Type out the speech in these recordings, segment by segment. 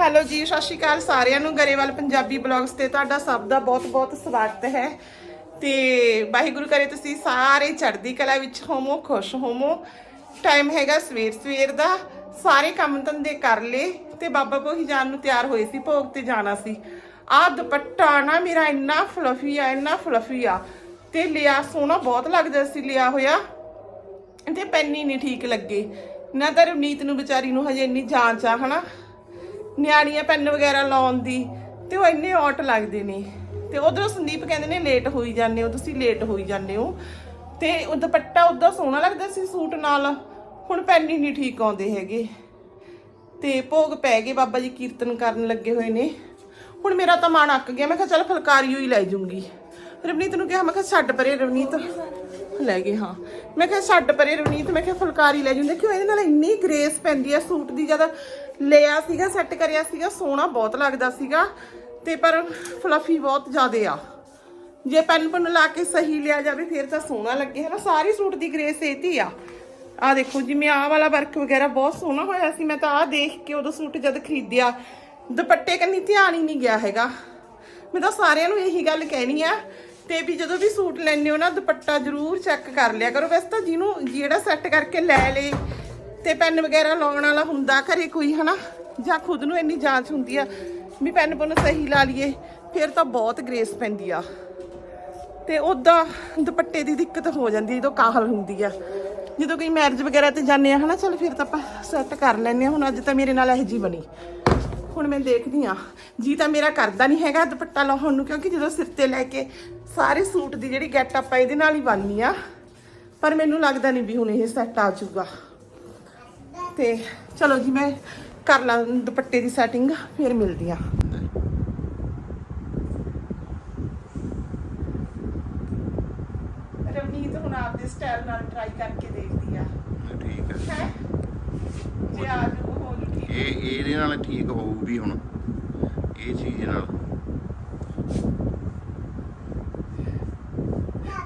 Hello ਜੀ, ਸਤਿ ਸ਼੍ਰੀ ਅਕਾਲ ਸਾਰਿਆਂ ਨੂੰ। ਗਰੇਵਾਲ ਪੰਜਾਬੀ ਬਲੌਗਸ ਤੇ ਤੁਹਾਡਾ ਸਭ ਦਾ ਬਹੁਤ-ਬਹੁਤ ਸਵਾਗਤ ਹੈ। ਤੇ ਵਾਹਿਗੁਰੂ ਕਰੇ ਤੁਸੀਂ ਸਾਰੇ ਚੜ੍ਹਦੀ ਕਲਾ ਵਿੱਚ ਹੋਵੋ, ਖੁਸ਼ ਹੋਵੋ। ਟਾਈਮ ਹੈਗਾ ਸਵੇਰ ਸਵੇਰ ਦਾ। ਸਾਰੇ ਕੰਮ ਧੰਦੇ ਕਰ ਲਏ ਤੇ ਬਾਬਾ ਕੋਹੀ ਜਾਣ ਨੂੰ ਤਿਆਰ ਹੋਏ ਸੀ, ਭੋਗ ਤੇ ਜਾਣਾ ਸੀ। ਆਹ ਦੁਪੱਟਾ ਨਾ ਮੇਰਾ ਇੰਨਾ ਫਲਫੀ ਆ, ਇੰਨਾ ਫਲਫੀ ਆ। ਤੇ ਲਿਆ ਸੋਹਣਾ ਬਹੁਤ ਲੱਗਦਾ ਸੀ, ਲਿਆ ਹੋਇਆ। ਤੇ ਪੈਨੀ ਨਹੀਂ ਠੀਕ ਲੱਗੇ। ਨਾ ਤਾਂ ਰਵਨੀਤ ਨੂੰ ਵਿਚਾਰੀ ਨੂੰ ਹਜੇ ਇੰਨੀ ਜਾਂਚ ਆ, ਹਨਾ? ਨਿਆਣੀਆਂ ਪੈਨ ਵਗੈਰਾ ਲਾਉਣ ਦੀ, ਤੇ ਉਹ ਇੰਨੇ ਔਟ ਲੱਗਦੇ ਨੇ। ਤੇ ਉਧਰੋਂ ਸੰਦੀਪ ਕਹਿੰਦੇ ਨੇ, ਲੇਟ ਹੋਈ ਜਾਂਦੇ ਹੋ, ਤੁਸੀਂ ਲੇਟ ਹੋਈ ਜਾਂਦੇ ਹੋ। ਤੇ ਉਹ ਦੁਪੱਟਾ ਉਦਾਂ ਸੋਹਣਾ ਲੱਗਦਾ ਸੀ ਸੂਟ ਨਾਲ, ਹੁਣ ਪੈਨ ਹੀ ਨਹੀਂ ਠੀਕ ਆਉਂਦੇ ਹੈਗੇ। ਤੇ ਭੋਗ ਪੈ ਗਏ, ਬਾਬਾ ਜੀ ਕੀਰਤਨ ਕਰਨ ਲੱਗੇ ਹੋਏ ਨੇ। ਹੁਣ ਮੇਰਾ ਤਾਂ ਮਨ ਅੱਕ ਗਿਆ, ਮੈਂ ਕਿਹਾ ਚੱਲ ਫੁਲਕਾਰੀ ਹੀ ਲੈ ਜੂੰਗੀ। ਰਵਨੀਤ ਨੂੰ ਕਿਹਾ, ਮੈਂ ਕਿਹਾ ਛੱਡ ਪਰੇ ਰਵਨੀਤ। ਲੈ ਗਏ, ਹਾਂ। ਮੈਂ ਕਿਹਾ ਛੱਡ ਪਰੇ ਰਵਨੀਤ, ਮੈਂ ਕਿਹਾ ਫੁਲਕਾਰੀ ਲੈ ਜੂੰਦੇ ਕਿਉਂ ਇਹਦੇ ਨਾਲ ਇੰਨੀ ਗ੍ਰੇਸ ਪੈਂਦੀ ਆ ਸੂਟ ਦੀ ਜਦ ਲਿਆ ਸੀਗਾ ਸੈੱਟ ਕਰਿਆ ਸੀਗਾ, ਸੋਹਣਾ ਬਹੁਤ ਲੱਗਦਾ ਸੀਗਾ। ਤੇ ਪਰ ਫਲਫੀ ਬਹੁਤ ਜ਼ਿਆਦੇ ਆ। ਜੇ ਪੈਨ ਪੁੰਨ ਲਾ ਕੇ ਸਹੀ ਲਿਆ ਜਾਵੇ, ਫਿਰ ਤਾਂ ਸੋਹਣਾ ਲੱਗੇ। ਹੈ ਨਾ ਸਾਰੀ ਸੂਟ ਦੀ ਗ੍ਰੇਸ ਇਹਤੀ ਆ। ਆ ਦੇਖੋ ਜਿਵੇਂ ਆਹ ਵਾਲਾ ਵਰਕ ਵਗੈਰਾ ਬਹੁਤ ਸੋਹਣਾ ਹੋਇਆ ਸੀ। ਮੈਂ ਤਾਂ ਆਹ ਦੇਖ ਕੇ ਉਦੋਂ ਸੂਟ ਜਦ ਖਰੀਦਿਆ, ਦੁਪੱਟੇ ਕੰਨੀ ਧਿਆਨ ਹੀ ਨਹੀਂ ਗਿਆ ਹੈਗਾ। ਮੈਂ ਤਾਂ ਸਾਰਿਆਂ ਨੂੰ ਇਹੀ ਗੱਲ ਕਹਿਣੀ ਆ, ਤੇ ਵੀ ਜਦੋਂ ਵੀ ਸੂਟ ਲੈਣੇ ਹੋ ਨਾ, ਦੁਪੱਟਾ ਜ਼ਰੂਰ ਚੈੱਕ ਕਰ ਲਿਆ ਕਰੋ। ਵੈਸੇ ਤਾਂ ਜਿਹਨੂੰ ਜਿਹੜਾ ਸੈੱਟ ਕਰਕੇ ਲੈ ਲੇ ਤੇ ਪੈਨ ਵਗੈਰਾ ਲਾਉਣ ਵਾਲਾ ਹੁੰਦਾ ਘਰੇ ਕੋਈ, ਹਨਾ? ਜਾਂ ਖੁਦ ਨੂੰ ਇੰਨੀ ਜਾਂਚ ਹੁੰਦੀ ਆ ਵੀ ਪੈਨ ਪੁੰਨ ਸਹੀ ਲਾ ਲਈਏ, ਫਿਰ ਤਾਂ ਬਹੁਤ ਗ੍ਰੇਸ ਪੈਂਦੀ ਆ। ਤੇ ਉਦਾਂ ਦੁਪੱਟੇ ਦੀ ਦਿੱਕਤ ਹੋ ਜਾਂਦੀ ਜਦੋਂ ਕਾਹਲ ਹੁੰਦੀ ਆ। ਜਦੋਂ ਕੋਈ ਮੈਰਿਜ ਵਗੈਰਾ ਤੇ ਜਾਂਦੇ ਆ, ਹਨਾ? ਚਲ ਫਿਰ ਤਾਂ ਆਪਾਂ ਸੈੱਟ ਕਰ ਲੈਂਦੇ ਆ। ਹੁਣ ਅੱਜ ਤਾਂ ਮੇਰੇ ਨਾਲ ਇਹ ਜੀ ਬਣੀ। ਹੁਣ ਮੈਂ ਦੇਖਦੀ ਆ। ਜੀ ਤਾਂ ਮੇਰਾ ਕਰਦਾ ਨਹੀਂ ਹੈਗਾ ਦੁਪੱਟਾ ਲਾਉਣ ਨੂੰ, ਕਿਉਂਕਿ ਜਦੋਂ ਸਿਰ ਤੇ ਲੈ ਕੇ ਸਾਰੇ ਸੂਟ ਦੀ ਜਿਹੜੀ ਗੈਟ ਆਪਾਂ ਇਹਦੇ ਨਾਲ ਹੀ ਬਣਨੀ ਆ। ਪਰ ਮੈਨੂੰ ਲੱਗਦਾ ਨਹੀਂ ਵੀ ਹੁਣ ਇਹ ਸੈੱਟ ਆ ਜਾਊਗਾ। ਤੇ ਚਲੋ ਜੀ ਮੈਂ ਕਰ ਲਾਂ ਦੁਪੱਟੇ ਦੀ ਸੈਟਿੰਗ ਫਿਰ ਮਿਲਦੀ ਆ ਰਵਨੀਤ ਹੁਣ ਆਪਦੇ ਸਟਾਈਲ ਨਾਲ ਟਰਾਈ ਕਰਕੇ ਦੇਖਦੀ ਆ। ਠੀਕ ਹੈ ਹੈ? ਜੇ ਆ ਜੂ ਹੋ ਜੂ ਠੀਕ ਇਹ ਇਹਦੇ ਨਾਲ ਠੀਕ ਹੋਊ ਵੀ ਹੁਣ ਇਹ ਚੀਜ਼ ਨਾਲ।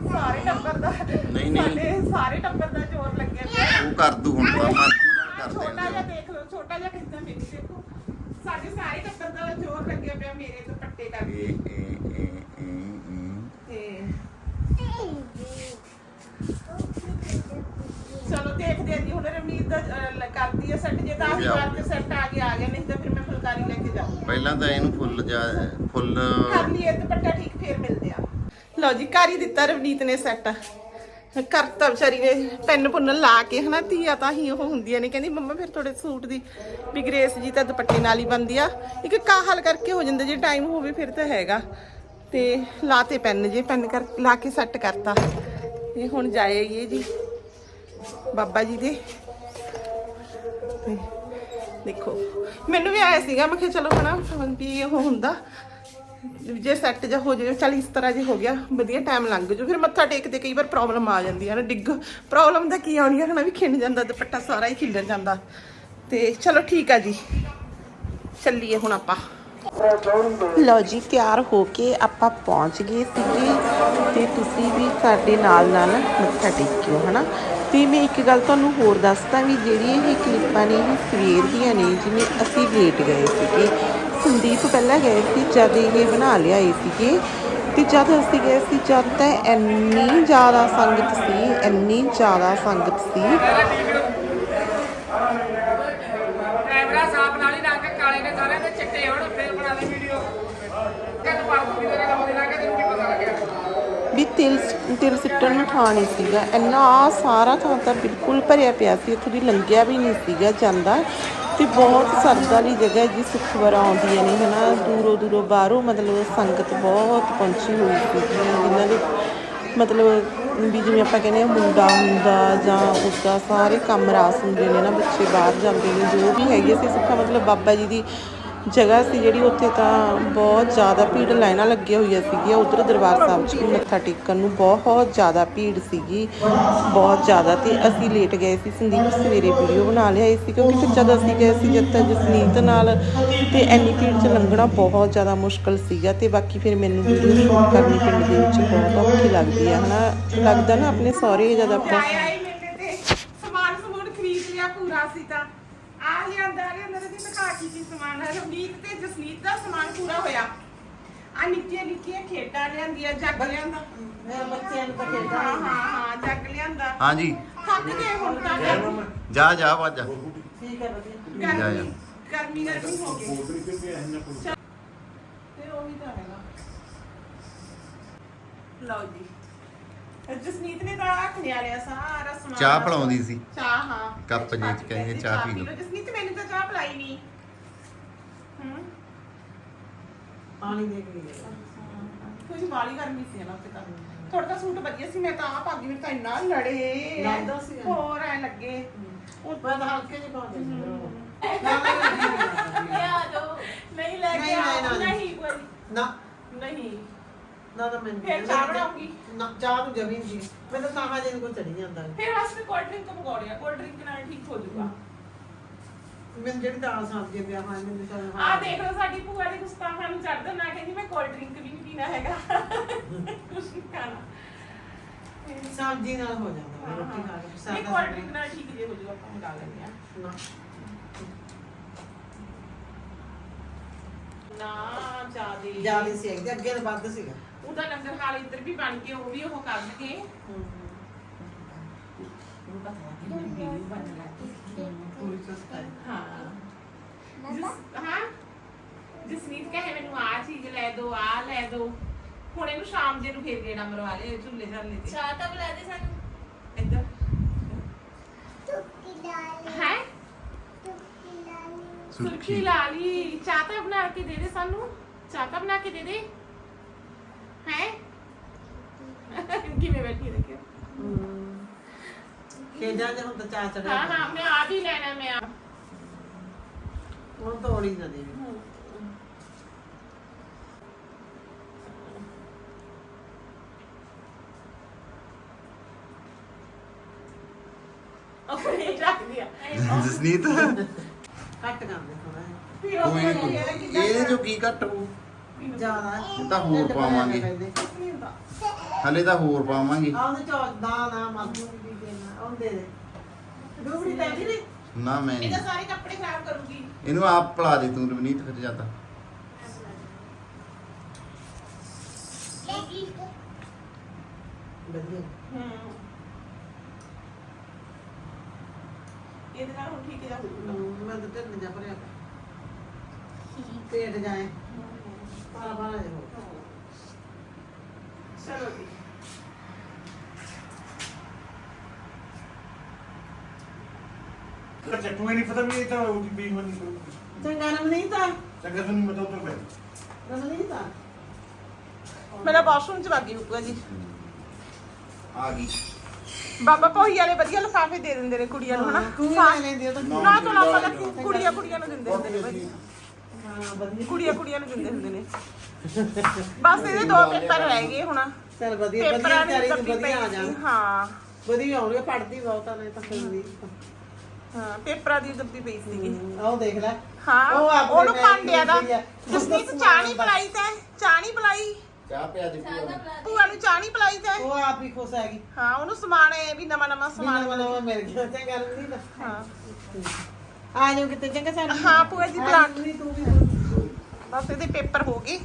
ਸਾਰੇ ਟੱਬਰ ਦਾ ਨਹੀਂ, ਨਹੀਂ। ਸਾਡੇ ਸਾਰੇ ਟੱਬਰ ਦਾ ਜ਼ੋਰ ਲੱਗਿਆ ਪਿਆ। ਉਹ ਕਰ ਦੂ ਹੁਣ ਤਾਂ ਮਰਜ਼ੀ ਨਾਲ ਕਰ ਛੋਟਾ ਜਿਹਾ ਦੇ ਦੇਖ ਲਓ ਛੋਟਾ ਜਿਹਾ ਕਿੱਦਾਂ ਮੇਰੀ ਦੇਖੋ। ਸਾਡੇ ਸਾਰੇ ਟੱਬਰ ਦਾ ਜ਼ੋਰ ਲੱਗਿਆ ਪਿਆ ਮੇਰੇ ਦੁਪੱਟੇ ਕਰਕੇ ਇਹ ਇਹ ਇਹ ਇਹ ਇਹ ਤੇ ਚਲੋ ਦੇਖਦੇ ਹਾਂ ਜੀ ਹੁਣ ਰਵਨੀਤ ਦਾ ਅਹ, ਕਰਦੀ ਹੈ ਸੈੱਟ ਜੇ ਤਾਂ ਹੋ ਗਿਆ, ਆਹ ਹੋ ਤੇ ਸੈੱਟ ਆ ਗਿਆ ਆ ਗਿਆ ਨਹੀਂ ਤਾਂ ਫਿਰ ਮੈਂ ਫੁਲਕਾਰੀ ਲੈ ਕੇ ਜਾਊਂਗੀ। ਪਹਿਲਾਂ ਤਾਂ ਇਹਨੂੰ ਫੁੱਲ ਜਾ ਫੁੱਲ ਕਰ ਲਈਏ ਦੁਪੱਟਾ ਠੀਕ ਫੇਰ ਮਿਲਦੇ ਆ। ਲਓ ਜੀ ਕਰ ਹੀ ਦਿੱਤਾ ਰਵਨੀਤ ਨੇ ਸੈੱਟ ਕਰਤਾ ਵਿਚਾਰੀ ਨੇ, ਪੈਨ ਪੁੰਨ ਲਾ ਕੇ, ਹਨਾ, ਧੀਆ ਤਾਂ ਹੀ ਉਹ ਹੁੰਦੀਆਂ ਨੇ। ਕਹਿੰਦੀ, ਮੰਮਾ, ਫਿਰ ਥੋੜੇ ਸੂਟ ਦੀ ਵੀ ਗ੍ਰੇਸ ਜੀ ਤਾਂ ਦੁਪੱਟੇ ਨਾਲ ਹੀ ਬੰਦੀ ਆ। ਇੱਕ ਕਾਹਲ ਕਰਕੇ ਹੋ ਜਾਂਦਾ, ਜੇ ਟਾਈਮ ਹੋਵੇ ਫਿਰ ਤਾਂ ਹੈਗਾ। ਤੇ ਲਾਤੇ ਪੈਨ ਜੇ, ਪੈਨ ਕਰ, ਲਾ ਕੇ ਸੈੱਟ ਕਰਤਾ। ਇਹ ਹੁਣ ਜਾਏਗੀ ਜੀ, ਬਾਬਾ ਜੀ ਦੇ। ਦੇਖੋ, ਮੈਨੂੰ ਵੀ ਆਇਆ ਸੀਗਾ, ਮੈਂ ਕਿਹਾ, ਚਲੋ, ਹਨਾ ਵੀ ਉਹ ਹੁੰਦਾ। ਜੇ ਸੈੱਟ ਜਾ ਹੋ ਜਾਵੇ, ਚੱਲ ਇਸ ਤਰ੍ਹਾਂ ਜੇ ਹੋ ਗਿਆ, ਵਧੀਆ ਟਾਈਮ ਲੰਘ ਜੂ ਫਿਰ ਮੱਥਾ ਟੇਕਦੇ ਕਈ ਵਾਰ ਪ੍ਰੋਬਲਮ ਆ ਜਾਂਦੀ ਹੈ ਨਾ, ਡਿੱਗ। ਪ੍ਰੋਬਲਮ ਦਾ ਕੀ ਆਉਣੀ ਹੈ ਹਨਾ, ਵੀ ਖਿੰਡ ਜਾਂਦਾ ਦੁਪੱਟਾ ਸਾਰਾ ਹੀ ਖਿੰਡਰ ਜਾਂਦਾ। ਤੇ ਚਲੋ ਠੀਕ ਆ ਜੀ। ਚੱਲੀਏ ਹੁਣ ਆਪਾਂ। ਲਓ ਜੀ, ਤਿਆਰ ਹੋ ਕੇ ਆਪਾਂ ਪਹੁੰਚ ਗਏ ਸੀਗੇ। ਤੇ ਤੁਸੀਂ ਵੀ ਸਾਡੇ ਨਾਲ ਨਾਲ ਮੱਥਾ ਟੇਕਿਓ, ਹਨਾ। ਤੇ ਮੈਂ ਇੱਕ ਗੱਲ ਤੁਹਾਨੂੰ ਹੋਰ ਦੱਸਦਾ ਵੀ ਜਿਹੜੀ ਇਹ ਕਲਿੱਪਾਂ ਨੇ ਇਹ ਸਵੇਰ ਦੀਆਂ ਨੇ, ਜਿਵੇਂ ਅਸੀਂ ਲੇਟ ਗਏ ਸੀਗੇ। ਸੰਦੀਪ ਪਹਿਲਾਂ ਗਏ ਸੀ ਜਦ ਇਹ ਬਣਾ ਲਿਆਏ ਸੀਗੇ ਤੇ ਜਦ ਅਸੀਂ ਗਏ ਸੀ ਜਦ ਤਾਂ ਇੰਨੀ ਜ਼ਿਆਦਾ ਸੰਗਤ ਸੀ ਇੰਨੀ ਜ਼ਿਆਦਾ ਸੰਗਤ ਸੀ। ਕੈਮਰਾ ਸਾਫ਼ ਨਾਲ ਹੀ ਲਾ ਕੇ ਕਾਲੇ ਨੇ ਸਾਰਿਆਂ ਦੇ ਚਿੱਟੇ ਹੋਣ ਫਿਰ ਬਣਾ ਦੇ ਵੀਡੀਓ ਕੱਟ ਪਾ ਦੂੰਗੀ ਤੇਰੇ ਕੰਮ ਦੇ ਲਾ ਕੇ ਤੈਨੂੰ ਕੀ ਪਤਾ ਲੱਗਿਆ। ਵੀ ਤਿਲ ਤਿਲ ਸਿੱਟਣ ਨੂੰ ਥਾਂ ਨਹੀਂ ਸੀਗਾ। ਇੰਨਾ ਸਾਰਾ ਥਾਂ ਤਾਂ ਬਿਲਕੁਲ ਭਰਿਆ ਪਿਆ ਸੀ ਇੱਥੋਂ ਦੀ ਲੰਘਿਆ ਵੀ ਨਹੀਂ ਸੀਗਾ ਜਾਂਦਾ। ਤੇ ਬਹੁਤ ਸਰਦ ਵਾਲੀ ਜਗ੍ਹਾ ਜੀ ਸੁਖਵਰ ਆਉਂਦੀਆਂ ਨੇ, ਹਨਾ? ਦੂਰੋਂ ਦੂਰੋਂ ਬਾਹਰੋਂ ਮਤਲਬ ਸੰਗਤ ਬਹੁਤ ਪਹੁੰਚੀ ਹੋਈ ਸੀ ਜਿਨ੍ਹਾਂ ਦੇ ਮਤਲਬ ਵੀ ਜਿਵੇਂ ਆਪਾਂ ਕਹਿੰਦੇ ਆ ਮੁੰਡਾ ਹੁੰਦਾ ਜਾਂ ਉਸਦਾ ਸਾਰੇ ਕੰਮ ਰਾਸ ਹੁੰਦੇ ਨੇ ਨਾ, ਬੱਚੇ ਬਾਹਰ ਜਾਂਦੇ ਨੇ, ਜੋ ਵੀ ਹੈਗੇ ਸੀ, ਸੁੱਖਾ ਮਤਲਬ ਬਾਬਾ ਜੀ ਦੀ ਜਗ੍ਹਾ ਸੀ ਜਿਹੜੀ ਉੱਥੇ ਤਾਂ ਬਹੁਤ ਜ਼ਿਆਦਾ ਭੀੜ ਲਾਈਨਾਂ ਲੱਗੀਆਂ ਹੋਈਆਂ ਸੀਗੀਆਂ ਉਧਰ ਦਰਬਾਰ ਸਾਹਿਬ 'ਚ ਵੀ ਮੱਥਾ ਟੇਕਣ ਨੂੰ ਬਹੁਤ ਜ਼ਿਆਦਾ ਭੀੜ ਸੀਗੀ, ਬਹੁਤ ਜ਼ਿਆਦਾ ਤੇ ਅਸੀਂ ਲੇਟ ਗਏ ਸੀ ਸੰਦੀਪ ਸਵੇਰੇ ਵੀਡੀਓ ਬਣਾ ਲਿਆਏ ਸੀ ਕਿਉਂਕਿ ਫਿਰ ਜਦ ਅਸੀਂ ਗਏ ਸੀ ਜਦ ਤੱਕ ਜਸਨੀਤ ਨਾਲ ਤੇ ਐਨੀ ਭੀੜ 'ਚ ਲੰਘਣਾ ਬਹੁਤ ਜ਼ਿਆਦਾ ਮੁਸ਼ਕਲ ਸੀਗਾ ਤੇ ਬਾਕੀ ਫਿਰ ਮੈਨੂੰ ਵੀਡੀਓ ਸ਼ੂਟ ਕਰਨੀ ਪਿੰਡ ਦੇ ਵਿੱਚ ਬਹੁਤ ਔਖੀ ਲੱਗਦੀ ਹੈ ਹਨਾ? ਲੱਗਦਾ ਨਾ ਆਪਣੇ ਸਹੁਰੇ ਜਦ ਆਪਾਂ ਸਮਾਨ ਸਮੂਨ ਖਰੀਦ ਲਿਆ ਪੂਰਾ ਸੀ ਤਾਂ। ਲਿਆਂਦਾ ਆ ਲਿਆਂਦਾ ਤੇ ਦਿਖਾ ਕੀ ਕੀ ਸਮਾਨ ਹੈ ਰਵਨੀਤ ਤੇ ਜਸਨੀਤ ਦਾ ਸਮਾਨ ਪੂਰਾ ਹੋਇਆ। ਆ ਨਿੱਕੀਆਂ ਨਿੱਕੀਆਂ ਖੇਡਾਂ ਲਿਆਂਦੀਆਂ ਜੱਗ ਲਿਆਂਦਾ। ਬੱਚਿਆਂ ਨੂੰ ਤਾਂ ਹਾਂ ਖੇਡਾਂ ਹਾਂ ਹਾਂ ਜੱਗ ਲਿਆਂਦਾ। ਹਾਂਜੀ। ਥੱਕ ਗਏ ਹੁਣ ਤਾਂ। ਜਾ ਜਾ ਵਾਜਾ ਠੀਕ ਹੈ ਵਧੀਆ। ਜਾ, ਗਰਮੀ ਗਰਮੀ ਗਰਮੀ ਹੋ ਗਈ ਤੇ ਉਹੀ ਤਾਂ ਹੈਗਾ। ਲਓ ਜੀ। ਜਸਨੀਤ ਨੇ ਤਾਂ ਆਖ ਲਿਆ ਲਿਆ ਸਾਰਾ ਸਮਾਨ। ਚਾਹ ਪਿਲਾਉਂਦੀ ਸੀ। ਚਾਹ ਹਾਂ। ਕੱਪ ਜਿਹੇ ਚ ਕਹਿੰਦੇ ਚਾਹ ਪੀ ਲਓ। ਜਸਨੀਤ ਮੈਨੂੰ ਤਾਂ ਚਾਹ ਪਿਲਾਈ ਨਹੀਂ ਹੂੰ। ਪਾਣੀ ਦੇ ਕੇ ਕੁਝ ਵਾਲੀ ਗਰਮੀ ਸੀ ਨਾ ਉੱਤੇ ਤਾਂ। ਥੋੜਾ ਤਾਂ ਸੂਟ ਵਧੀਆ ਸੀ ਮੈਂ ਤਾਂ ਆਪ ਆ ਗਈ ਮੈਨੂੰ ਤਾਂ ਇੰਨਾ ਲੜੇ। ਲੱਗਦਾ ਸੀਗਾ। ਹੋਰ ਐ ਲੱਗੇ। ਉਹ ਤਾਂ ਹਲਕੇ ਜਿਹੇ ਪਾ ਦੇ ਆ ਜਾਓ ਨਹੀਂ ਲੈ ਕੇ ਨਹੀਂ, ਨਹੀਂ, ਨਹੀਂ। ਨਹੀਂ ਕੋਈ। ਨਾ। ਨਹੀਂ। ਨਾ ਤਾਂ ਮੈਨੂੰ ਫਿਰ ਚਾਹ ਬਣਾਉਂਗੀ? ਨਾ ਚਾਹ ਨੂੰ ਜਮੀ ਜੀ ਮੈਂ ਤਾਂ ਸਾਹਾਂ ਜਿਹਨੂੰ ਕੋ ਚੜੀ ਜਾਂਦਾ ਫਿਰ ਵਾਸਤੇ ਕੋਲਡ ਡਰਿੰਕ ਮੰਗਾਉਣੀ ਆ ਕੋਲਡ ਡਰਿੰਕ ਨਾਲ ਠੀਕ ਹੋ ਜਾਊਗਾ। ਮੈਨੂੰ ਜਿਹੜੀ ਦਾਲ ਸਬਜ਼ੀ ਪਿਆ ਹਾਂ ਮੈਨੂੰ ਤਾਂ ਆ ਦੇਖ ਲਓ ਸਾਡੀ ਭੂਆ ਦੀ ਗੁਸਤਾਖਾਂ ਨੂੰ ਚੜਦਾ ਨਾ ਕਹਿੰਦੀ ਮੈਂ ਕੋਲਡ ਡਰਿੰਕ ਵੀ ਨਹੀਂ ਪੀਣਾ ਹੈਗਾ। ਕੁਛ ਨਹੀਂ ਖਾਣਾ। ਸਬਜ਼ੀ ਨਾਲ ਹੋ ਜਾਂਦਾ ਰੋਟੀ। ਕੇ। ਨਹੀਂ ਕੋਲਡ ਡਰਿੰਕ ਨਾਲ ਠੀਕ ਜੇ ਹੋ ਜਾਊਗਾ ਆਪਾਂ ਮੰਗਾ ਲੈਂਦੇ ਆ ਨਾ। ਨਾ ਜਿਆਦੇ ਜ਼ਿਆਦਾ ਸੀ ਅੱਗੇ ਅੱਗੇ ਤਾਂ ਵੱਧ ਸੀਗਾ। ਉਹਦਾ ਲੰਗਰ ਹਾਲ ਇੱਧਰ ਵੀ ਬਣ ਕੇ ਉਹ ਵੀ ਉਹ ਕਰ ਦਗੇ ਪੂਰੀ ਸਸਤਾਈ ਹਾਂ। ਜਿਸ ਹਾਂ। ਜਸਨੀਤ ਕਹੇ ਮੈਨੂੰ ਆ ਚੀਜ਼ ਲੈ ਦੋ ਆ ਲੈ ਦੋ। ਹੁਣ ਇਹਨੂੰ ਸ਼ਾਮ ਜੇ ਨੂੰ ਫੇਰ ਗੇੜਾ ਮਰਵਾ ਲਿਓ ਝੁੱਲੇ ਝਾਲੇ ਤੇ ਚਾਹ ਤਾਂ ਬੁਲਾ ਦੇ ਸਾਨੂੰ। ਇੱਧਰ। ਹੈ? ਸੁਰਖੀ ਸੁਰਖੀ ਲਾਲੀ। ਚਾਹ ਤਾਂ ਬਣਾ ਕੇ ਦੇ ਦੇ ਸਾਨੂੰ। ਚਾਹ ਤਾਂ ਬਣਾ ਕੇ ਦੇ ਦੇ ਹੈ ਕਿਵੇਂ ਬੈਠੀ ਦੇਖਿਓ ਖੇਡਾਂ ਦੇ ਹੁਣ ਤਾਂ ਚਾਹ ਚੜਿਆ ਹਾਂ ਹਾਂ ਮੈਂ ਆ ਵੀ ਲੈਣਾ ਮੈਂ ਆ ਹੁਣ ਤੋੜੀ ਨਾ ਦੇਵੀ ਆਪਣੇ ਰੱਖ ਦਿਆ। ਜਸਨੀਤ। ਘੱਟ ਕਰਦੇ ਥੋੜਾ ਫਿਰ ਉਹ ਕੋਈ ਨੀ। ਇਹਦੇ ਚੋਂ ਕੀ ਘੱਟ? ਜ਼ਿਆਦਾ ਇਹ ਤਾਂ ਹੋਰ ਪਾਵਾਂਗੇ। ਹਲੇ ਤਾਂ ਹੋਰ ਪਾਵਾਂਗੇ। ਆਉਂਦੇ ਚੋ ਨਾ ਨਾ ਮਾਸੂ ਵੀ ਦੇਣਾ ਆਉਂਦੇ ਦੇ ਡੂਬੜੀ ਪੈਂਦੀ ਨੇ? ਨਾ ਮੈਂ ਇਹ ਤਾਂ ਨਹੀਂ। ਸਾਰੇ ਕੱਪੜੇ ਖਰਾਬ ਕਰੂਗੀ। ਇਹਨੂੰ ਆਪ ਪਲਾ ਦੇ ਤੂੰ ਰਵਨੀਤ ਫਿਰ ਜਾਂਦਾ ਵਧੀਆ। ਹੂੰ। ਇਹਦੇ ਨਾਲ ਹੁਣ ਠੀਕ ਜਾ ਹੋਊਗਾ ਹਮ, ਮੈਂ ਤਾਂ ਢਿੱਡ ਜਾ ਭਰਿਆ ਪਿਆ। ਪੇਟ ਜਾਏ। ਪਾਲਾ ਪਾਲਾ ਜੇ ਹੋ ਚਲੋ ਜੀ। ਤਾਂ ਚੱਟੂ ਨਹੀਂ ਪਤਾ ਵੀ ਇਹ ਤਾਂ ਉਹਦੀ ਬੀਜ ਬਣੀ ਕਰੂ ਚੰਗਾ ਰਮ ਨਹੀਂ ਤਾਂ ਚੰਗਾ ਤੁਹਾਨੂੰ ਮੈਂ ਤਾਂ ਉੱਤਰ ਪੈ ਰਮ ਨਹੀਂ ਤਾਂ ਮੇਰਾ ਬਾਥਰੂਮ ਚ ਲੱਗੀ ਹੋਊਗਾ ਜੀ। ਆ ਗਈ। ਬਾਬਾ ਭੋਈ ਵਾਲੇ ਵਧੀਆ ਲਿਫਾਫੇ ਦੇ ਦਿੰਦੇ ਨੇ ਕੁੜੀਆਂ ਨੂੰ ਹਨਾ? ਤੂੰ ਵੀ ਲੈ ਲੈਂਦੀ ਉਹ ਤਾਂ। ਨਾ ਤਾਂ ਆਪਾਂ ਤਾਂ ਕੁੜੀਆਂ ਕੁੜੀਆਂ ਨੂੰ ਦਿੰਦੇ ਹੁੰਦੇ ਨੇ ਭਾਈ। ਹਾਂ ਵਧੀਆ। ਕੁੜੀਆਂ ਕੁੜੀਆਂ ਨੂੰ ਦਿੰਦੇ ਹੁੰਦੇ ਨੇ। ਬਸ ਇਹਦੇ ਦੋ ਪੇਪਰ ਰਹਿ ਗਏ ਹੁਣ। ਚਲ ਵਧੀਆ ਵਧੀਆ ਪੇਪਰਾਂ ਦੀ ਚਾਰੀ ਦੱਬੀ ਵਧੀਆ ਆ ਪਈ ਜਾਣ। ਸੀ ਹਾਂ ਵਧੀਆ ਆਉਣਗੇ ਪੜਦੀ ਬਹੁਤ ਆ ਨਹੀਂ ਤਾਂ ਫਿਰ ਵੀ ਹਾਂ ਪੇਪਰਾਂ ਦੀ ਦੱਬੀ ਪਈ ਸੀਗੀ ਆਹ ਦੇਖ ਲੈ। ਹਾਂ ਉਹ ਆਪਣੇ ਉਹਨੂੰ ਪੈਰ ਭਾਂਡਿਆਂ ਦਾ। ਦੀ ਆ। ਜਸਨੀਤ ਚਾਹ ਨਹੀਂ ਪਲਾਈ ਤੈਂ? ਚਾਹ ਨਹੀਂ ਪਲਾਈ? ਚਾਹ ਪਿਆ ਦੇ ਤਾਂ ਬੁਲਾ ਦੇ ਭੂਆ ਨੂੰ ਚਾਹ ਨਹੀਂ ਪਲਾਈ ਤੈਂ? ਉਹ ਆਪ ਹੀ ਖੁਸ਼ ਹੈਗੀ। ਹਾਂ ਉਹਨੂੰ ਸਮਾਨ ਇਹ ਵੀ ਨਵਾਂ ਨਵਾਂ ਸਮਾਨ ਸਮਾਨ ਵਾਲਾ ਮਿਲ ਗਿਆ। ਚੰਗਾ ਰਮ ਨਹੀਂ ਤਾਂ ਹਾਂ। ਆ ਜਾਓ ਕਿਤੇ ਚੰਗਾ ਸਾਨੂੰ ਹਾਂ, ਭੂਆ ਜੀ, ਆ ਪਲਾਟ। ਨਹੀਂ ਤੂੰ ਵੀ ਬਸ ਇਹਦੇ ਪੇਪਰ ਹੋ ਗਏ।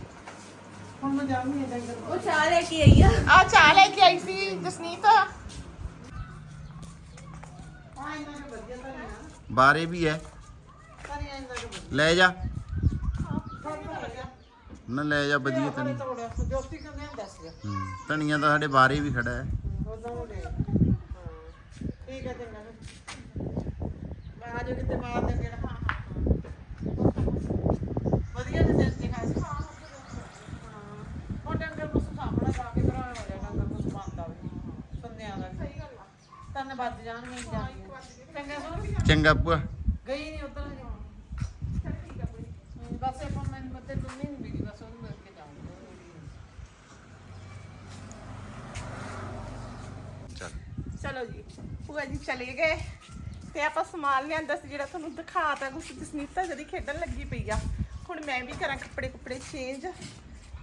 ਹੁਣ ਮੈਂ ਜਾਊਂਗੀ ਡੰਗਰ ਉਹ ਚਾਹ ਲੈ ਕੇ ਆਈ ਆ। ਆ ਚਾਹ ਲੈ ਕੇ ਆਈ ਸੀ ਜਸਨੀਤ। ਆ ਇਹਨਾਂ ਨੂੰ ਵਧੀਆ ਤਾਂ ਨਹੀਂ ਆ। ਬਾਰੇ ਵੀ ਹੈ। ਲੈ ਜਾ। ਨਾ ਲੈ ਜਾ ਵਧੀਆ ਹੂੰ। ਧਨੀਆ ਤਾਂ ਸਾਡੇ ਬਾਰੇ ਵੀ ਖੜਾ ਹੈ। ਠੀਕ ਚੰਗਾ। ਮੈਂ ਆ ਜਾਓ ਕਿਤੇ ਮਾਰ ਦੇ ਕਿਹੜਾ ਹਾਂ ਵਧੀਆ ਨੇ ਦਿਨ ਦਿਖਾ ਸੀ ਹਾਂ ਉਹ ਡੰਗਰ ਨੂੰ ਸਾਹਮਣਾ ਜਾ ਕੇ ਕਰਾਉਣਾ ਹੋ ਜਾਣਾ ਡੰਗਰ ਨੂੰ ਸਮਾਨਦਾ ਵੀ। ਸੰਨਿਆਂ ਦਾ ਸਹੀ ਗੱਲ ਆ ਤਨ ਵੱਜ ਜਾਣਗੇ ਜਾਂਦੀਆਂ ਚੰਗਾ ਭੂਆ। ਗਈ ਨਹੀਂ ਉਧਰ ਬਸ ਆਪਾਂ ਮੈਨੂੰ ਮਤੇ ਤੂੰ ਨਹੀਂ ਮਿਲੀ ਬਸ ਉਹਨੂੰ ਮਿਲ ਕੇ ਜਾਊਂਗਾ। ਚੱਲ। ਚਲੋ ਜੀ। ਭੂਆ ਜੀ ਚਲੇ ਗਏ। ਤੇ ਆਪਾਂ ਸਮਾਨ ਲਿਆਂਦਾ ਸੀ ਜਿਹੜਾ ਤੁਹਾਨੂੰ ਦਿਖਾਤਾ ਕੁਛ ਜਸਨੀਤਾ ਜਿਹੜੀ ਖੇਡਣ ਲੱਗੀ ਪਈ ਆ। ਹੁਣ ਮੈਂ ਵੀ ਕਰਾਂ ਕੱਪੜੇ ਕੁਪੜੇ ਚੇਂਜ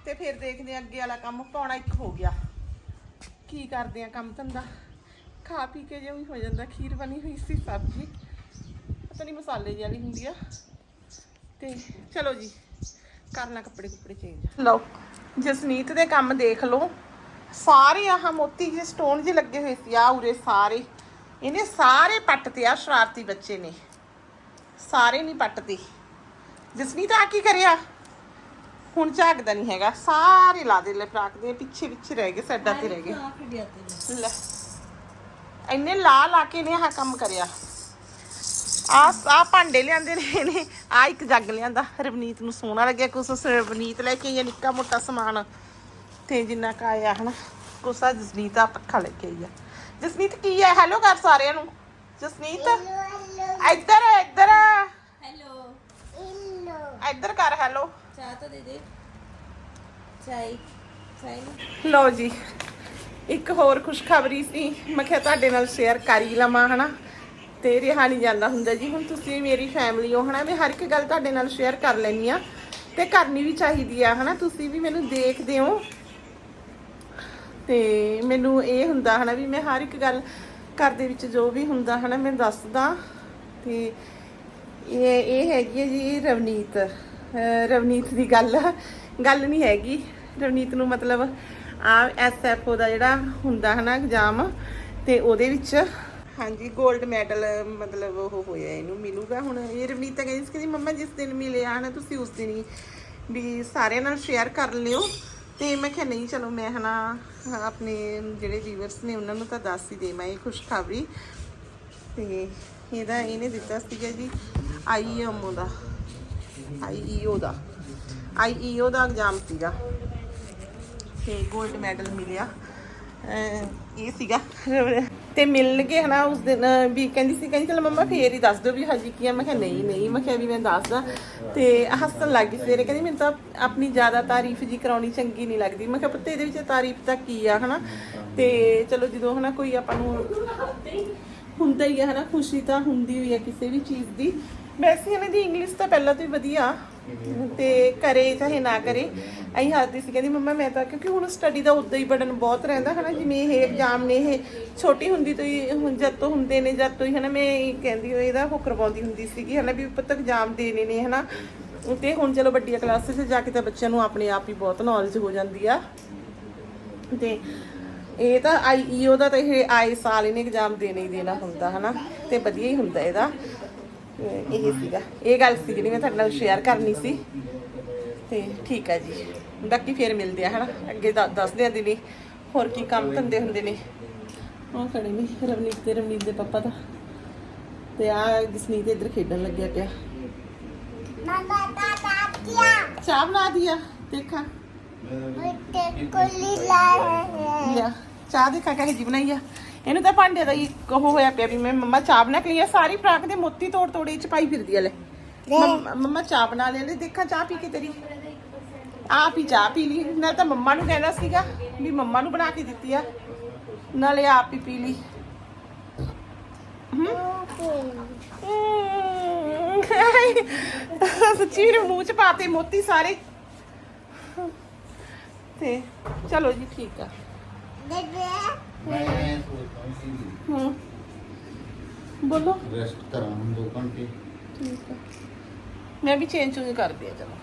ਤੇ ਫਿਰ ਦੇਖਦੇ ਆ ਅੱਗੇ ਵਾਲਾ ਕੰਮ ਪੌਣਾ ਇੱਕ ਹੋ ਗਿਆ। ਕੀ ਕਰਦੇ ਆ ਕੰਮ ਧੰਦਾ? ਖਾ ਪੀ ਕੇ ਜੇ ਵੀ ਹੋ ਜਾਂਦਾ ਖੀਰ ਬਣੀ ਹੋਈ ਸੀ ਸਬਜ਼ੀ। ਪਤਾ ਨਹੀਂ ਮਸਾਲੇ ਜਿਹੀ ਵਾਲੀ ਹੁੰਦੀ ਆ। ਤੇ ਚਲੋ ਜੀ ਕਰਨਾ ਕੱਪੜੇ ਕੁੱਪੜੇ ਚੇਂਜ ਲਓ। ਜਸਨੀਤ ਦੇ ਕੰਮ ਦੇਖ ਲਓ। ਸਾਰੇ ਆਹ ਮੋਤੀ ਜਿਹੇ ਸਟੋਨ ਜਿਹੇ ਲੱਗੇ ਹੋਏ ਸੀ ਆ ਉਰੇ ਸਾਰੇ। ਇਹਨੇ ਸਾਰੇ ਪੱਟਤੇ ਆ ਸ਼ਰਾਰਤੀ ਬੱਚੇ ਨੇ। ਸਾਰੇ ਨਹੀਂ ਪੱਟਦੇ ਜਸਨੀਤ ਆ ਕੀ ਕਰਿਆ? ਹੁਣ ਝਾਕਦਾ ਨਹੀਂ ਹੈਗਾ। ਸਾਰੇ ਲਾ ਦੇ ਲੈ ਫਰਾਕ ਦੇ ਪਿੱਛੇ ਪਿੱਛੇ ਰਹਿ ਗਏ ਸਾਈਡਾਂ ਤੇ ਰਹਿ ਗਏ। ਲੈ। ਇੰਨੇ ਲਾ ਲਾ ਕੇ ਨੇ ਆਹ ਕੰਮ ਕਰਿਆ। ਆ ਆ ਭਾਂਡੇ ਲਿਆਂਦੇ ਨੇ ਇਹਨੇ ਆ ਇੱਕ ਜੱਗ ਲਿਆਂਦਾ। ਰਵਨੀਤ ਨੂੰ ਸੋਹਣਾ ਲੱਗਿਆ ਕੁਛ ਰਵਨੀਤ ਲੈ ਕੇ ਆਈ ਨਿੱਕਾ ਮੋਟਾ ਸਮਾਨ। ਤੇ ਜਿੰਨਾ ਕਾ ਆਇਆ ਹਨਾ ਕੁਛ ਆ ਜਸਨੀਤ ਆ ਪੱਖਾ ਲੈ ਕੇ ਆਈ ਆ। ਜਸਨੀਤ ਕੀ ਹੈ? ਹੈਲੋ ਕਰ ਸਾਰਿਆਂ ਨੂੰ। ਜਸਨੀਤ ਇੱਧਰ ਇੱਧਰ। ਹੈਲੋ ਇੱਧਰ ਕਰ ਹੈਲੋ ਚਾਹ ਤਾਂ ਦੇ ਦੇ। ਚਾਈ ਚਾਈ ਲਓ ਜੀ ਇੱਕ ਹੋਰ ਖੁਸ਼ਖਬਰੀ ਸੀ। ਮੈਂ ਕਿਹਾ ਤੁਹਾਡੇ ਨਾਲ ਸ਼ੇਅਰ ਕਰ ਹੀ ਲਵਾਂ ਹਨਾ? ਤੇ ਰਿਹਾ ਨਹੀਂ ਜਾਂਦਾ ਹੁੰਦਾ ਜੀ। ਹੁਣ ਤੁਸੀਂ ਮੇਰੀ ਫੈਮਿਲੀ ਹੋ ਹਨਾ? ਮੈਂ ਹਰ ਇੱਕ ਗੱਲ ਤੁਹਾਡੇ ਨਾਲ ਸ਼ੇਅਰ ਕਰ ਲੈਣੀ ਆ ਤੇ ਕਰਨੀ ਵੀ ਚਾਹੀਦੀ ਆ ਹਨਾ? ਤੁਸੀਂ ਵੀ ਮੈਨੂੰ ਦੇਖਦੇ ਹੋ। ਤੇ ਮੈਨੂੰ ਇਹ ਹੁੰਦਾ ਹਨਾ ਵੀ ਮੈਂ ਹਰ ਇੱਕ ਗੱਲ ਘਰ ਦੇ ਵਿੱਚ ਜੋ ਵੀ ਹੁੰਦਾ ਹਨਾ ਮੈਂ ਦੱਸਦਾ। ਤੇ ਇਹ ਇਹ ਹੈਗੀ ਹੈ ਜੀ ਰਵਨੀਤ। ਰਵਨੀਤ ਦੀ ਗੱਲ ਗੱਲ ਨਹੀਂ ਹੈਗੀ। ਰਵਨੀਤ ਨੂੰ ਮਤਲਬ ਆ ਐਸਐਫਓ ਦਾ ਜਿਹੜਾ ਹੁੰਦਾ ਹਨਾ ਐਗਜ਼ਾਮ ਤੇ ਉਹਦੇ ਵਿੱਚ ਹਾਂਜੀ 골ਡ ਮੈਡਲ ਮਤਲਬ ਉਹ ਹੋਇਆ ਇਹਨੂੰ ਮਿਲੂਗਾ। ਹੁਣ ਇਹ ਰਵਨੀਤ ਕਹਿੰਦੀ ਸੀ ਕਿ ਮੰਮਾ ਜਿਸ ਦਿਨ ਮਿਲਿਆ ਹਨਾ ਤੁਸੀਂ ਉਸ ਦਿਨ ਹੀ ਵੀ ਸਾਰਿਆਂ ਨਾਲ ਸ਼ੇਅਰ ਕਰ ਲਿਓ। ਤੇ ਮੈਂ ਕਿਹਾ ਨਹੀਂ, ਚਲੋ ਮੈਂ ਹਨਾ ਆਪਣੇ ਜਿਹੜੇ ਵੀਵਰਸ ਨੇ ਉਹਨਾਂ ਨੂੰ ਤਾਂ ਦੱਸ ਹੀ ਦੇਵਾਂ ਇਹ ਖੁਸ਼ਖਬਰੀ। ਤੇ ਇਹਦਾ ਇਹਨੇ ਦਿੱਤਾ ਸੀਗਾ ਜੀ ਆਈਐਮਓ ਦਾ ਆਈਈਓ ਦਾ ਆਈਈਓ ਦਾ ਐਗਜ਼ਾਮ ਸੀਗਾ। ਤੇ 골ਡ ਮੈਡਲ ਮਿਲਿਆ ਇਹ ਸੀਗਾ। ਤੇ ਮਿਲਣਗੇ ਹਨਾ ਉਸ ਦਿਨ ਵੀ ਕਹਿੰਦੀ ਸੀ, ਕਹਿੰਦੀ ਚਲ ਮੰਮਾ ਫੇਰ ਹੀ ਦੱਸ ਦਿਓ ਵੀ ਹਜੇ ਕੀ ਆ। ਮੈਂ ਕਿਹਾ ਨਹੀਂ ਨਹੀਂ, ਮੈਂ ਕਿਹਾ ਵੀ ਮੈਂ ਦੱਸਦਾ। ਤੇ ਹੱਸਣ ਲੱਗ ਗਈ ਸਵੇਰੇ, ਕਹਿੰਦੀ ਮੈਨੂੰ ਤਾਂ ਆਪਣੀ ਜ਼ਿਆਦਾ ਤਾਰੀਫ ਜੀ ਕਰਾਉਣੀ ਚੰਗੀ ਨਹੀਂ ਲੱਗਦੀ। ਮੈਂ ਕਿਹਾ ਪੁੱਤ ਇਹਦੇ ਵਿੱਚ ਤਾਰੀਫ ਤਾਂ ਕੀ ਆ, ਹਨਾ? ਤੇ ਚਲੋ ਜਦੋਂ ਹਨਾ ਕੋਈ ਆਪਾਂ ਨੂੰ ਹੁੰਦਾ ਹੀ ਹੈ ਹਨਾ? ਖੁਸ਼ੀ ਤਾਂ ਹੁੰਦੀ ਹੋਈ ਹੈ ਕਿਸੇ ਵੀ ਚੀਜ਼ ਦੀ। ਵੈਸੇ ਇਹਨਾਂ ਦੀ ਇੰਗਲਿਸ਼ ਤਾਂ ਪਹਿਲਾਂ ਤੋਂ ਹੀ ਵਧੀਆ। ਤੇ ਕਰੇ ਚਾਹੇ ਨਾ ਕਰੇ। ਅਹੀਂ ਹੱਸਦੀ ਸੀ, ਕਹਿੰਦੀ, ਮੰਮਾ, ਮੈਂ ਤਾਂ ਕਿਉਂਕਿ ਹੁਣ ਸਟੱਡੀ ਦਾ ਉਦਾਂ ਹੀ ਬੜਨ ਬਹੁਤ ਰਹਿੰਦਾ ਹਨਾ, ਜਿਵੇਂ ਇਹ ਐਗਜ਼ਾਮ ਨੇ, ਇਹ ਛੋਟੀ ਹੁੰਦੀ ਤੋਂ ਹੀ, ਹੁਣ ਜਦ ਤੋਂ ਹੁੰਦੇ ਨੇ, ਜਦ ਤੋਂ ਹੀ ਹਨਾ, ਮੈਂ ਕਹਿੰਦੀ ਹੋਈ ਇਹਦਾ ਉਹ ਕਰਵਾਉਂਦੀ ਹੁੰਦੀ ਸੀਗੀ ਹਨਾ, ਵੀ ਪੁੱਤ ਐਗਜ਼ਾਮ ਦੇਣੇ ਨੇ ਹਨਾ। ਤੇ ਹੁਣ ਚਲੋ ਵੱਡੀਆਂ ਕਲਾਸਾਂ 'ਚ ਜਾ ਕੇ ਤਾਂ ਬੱਚਿਆਂ ਨੂੰ ਆਪਣੇ ਆਪ ਹੀ ਬਹੁਤ ਨੌਲੇਜ ਹੋ ਜਾਂਦੀ ਆ। ਤੇ ਇਹ ਤਾਂ ਆਈਈਓ ਦਾ ਤਾਂ ਇਹ ਆਏ ਸਾਲ ਇਹਨੇ ਐਗਜ਼ਾਮ ਦੇਣਾ ਹੀ ਦੇਣਾ ਹੁੰਦਾ ਹਨਾ, ਤੇ ਵਧੀਆ ਹੀ ਹੁੰਦਾ ਇਹਦਾ। ਇਹ ਸੀਗਾ। ਇਹ ਗੱਲ ਸੀ ਜਿਹੜੀ ਮੈਂ ਤੁਹਾਡੇ ਨਾਲ ਸ਼ੇਅਰ ਕਰਨੀ ਸੀ। ਤੇ ਠੀਕ ਹੈ ਜੀ। ਬਾਕੀ ਫੇਰ ਮਿਲਦੇ ਆ ਹਨਾ? ਅੱਗੇ ਦੱਸਦੇ ਆ ਦਿਨੇ ਹੋਰ ਕੀ ਕੰਮ ਧੰਦੇ ਹੁੰਦੇ ਨੇ। ਉਹ ਖੜੇ ਨੇ ਰਵਨੀਤ ਤੇ ਰਵਨੀਤ ਦੇ ਪਾਪਾ ਦਾ। ਤੇ ਆ ਜਸਨੀਤ ਇੱਧਰ ਖੇਡਣ ਲੱਗਿਆ ਪਿਆ। ਚਾਹ ਬਣਾ ਦਿਆ ਦੇਖਾਂ। ਲਿਆ। ਚਾਹ ਦੇਖਾ ਕਹੇ ਜੀ ਬਣਾਈ ਆ। ਇਹਨੂੰ ਤਾਂ ਭਾਂਡੇ ਦਾ ਹੀ ਉਹ ਹੋਇਆ ਪਿਆ ਵੀ ਮੈਂ ਮੰਮਾ ਚਾਹ ਬਣਾ ਕੇ ਲਈ ਆ। ਸਾਰੀ ਫਰਾਕ ਦੇ ਮੋਤੀ ਤੋੜ ਤੋੜ ਚ ਪਾਈ ਫਿਰਦੀ ਆ ਲੈ। ਮੰਮਾ ਮੰਮਾ ਚਾਹ ਬਣਾ ਲੈ ਲੈ ਦੇਖਾਂ ਚਾਹ ਪੀ ਕੇ ਤੇਰੀ। ਆਪ ਹੀ ਚਾਹ ਪੀ ਲਈ। ਨਾਲ ਤਾਂ ਮੰਮਾ ਨੂੰ ਕਹਿੰਦਾ ਸੀਗਾ ਵੀ ਮੰਮਾ ਨੂੰ ਬਣਾ ਕੇ ਦਿੱਤੀ ਆ। ਨਾਲੇ ਆਪ ਹੀ ਪੀ ਲਈ। ਹਮ। ਸੱਚੀ ਮੇਰੇ ਮੂੰਹ ਚ ਪਾਤੇ ਮੋਤੀ ਸਾਰੇ। ਤੇ ਚਲੋ ਜੀ ਠੀਕ ਆ। ਮੈਂ ਸੋਚਦਾ ਸੀ ਹੂੰ। ਬੋਲੋ। ਰੈਸਟ ਕਰਾਂ ਹੁਣ 2 ਘੰਟੇ। ਠੀਕ ਆ। ਮੈਂ ਵੀ ਚੇਂਜ ਚੂੰਜ ਕਰਦੀ ਆ ਚਲੋ।